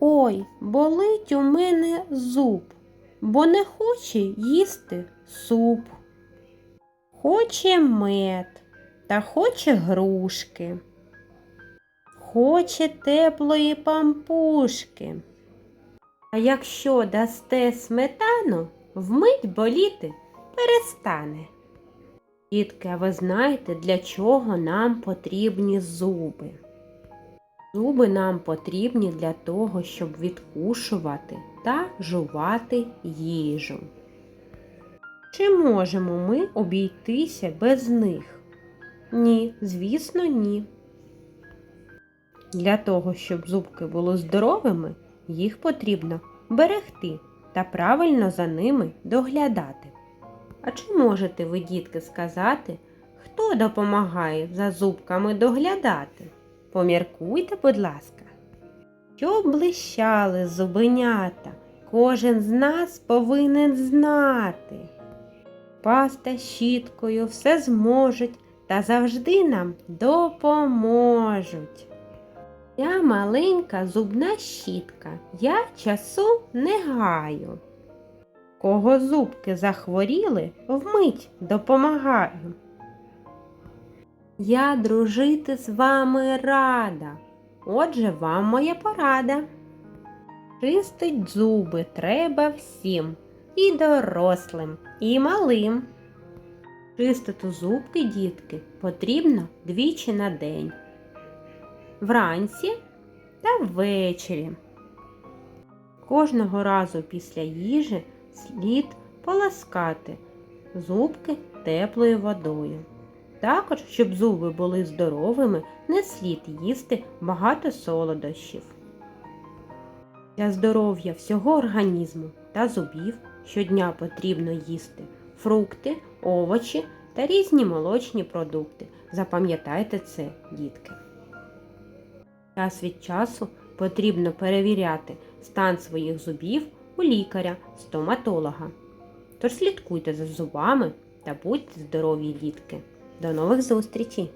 Ой, болить у мене зуб, бо не хоче їсти суп. Хоче мед та хоче грушки. Хоче теплої пампушки. А якщо дасте сметану, вмить боліти перестане. Дітки, а ви знаєте, для чого нам потрібні зуби? Зуби нам потрібні для того, щоб відкушувати та жувати їжу. Чи можемо ми обійтися без них? Ні, звісно, ні. Для того, щоб зубки були здоровими, їх потрібно берегти та правильно за ними доглядати. А чи можете ви, дітки, сказати, хто допомагає за зубками доглядати? Поміркуйте, будь ласка. Щоб блищали зубенята, кожен з нас повинен знати. Паста щіткою все зможуть та завжди нам допоможуть. Я маленька зубна щітка, я часу не гаю. Кого зубки захворіли, вмить допомагаю. Я дружити з вами рада. Отже, вам моя порада. Чистить зуби треба всім, і дорослим, і малим. Чистити зубки, дітки, потрібно двічі на день. Вранці та ввечері. Кожного разу після їжі слід поласкати зубки теплою водою. Також, щоб зуби були здоровими, не слід їсти багато солодощів. Для здоров'я всього організму та зубів щодня потрібно їсти фрукти, овочі та різні молочні продукти. Запам'ятайте це, дітки. Час від часу потрібно перевіряти стан своїх зубів у лікаря, стоматолога. Тож слідкуйте за зубами та будьте здорові, дітки. До нових зустрічей!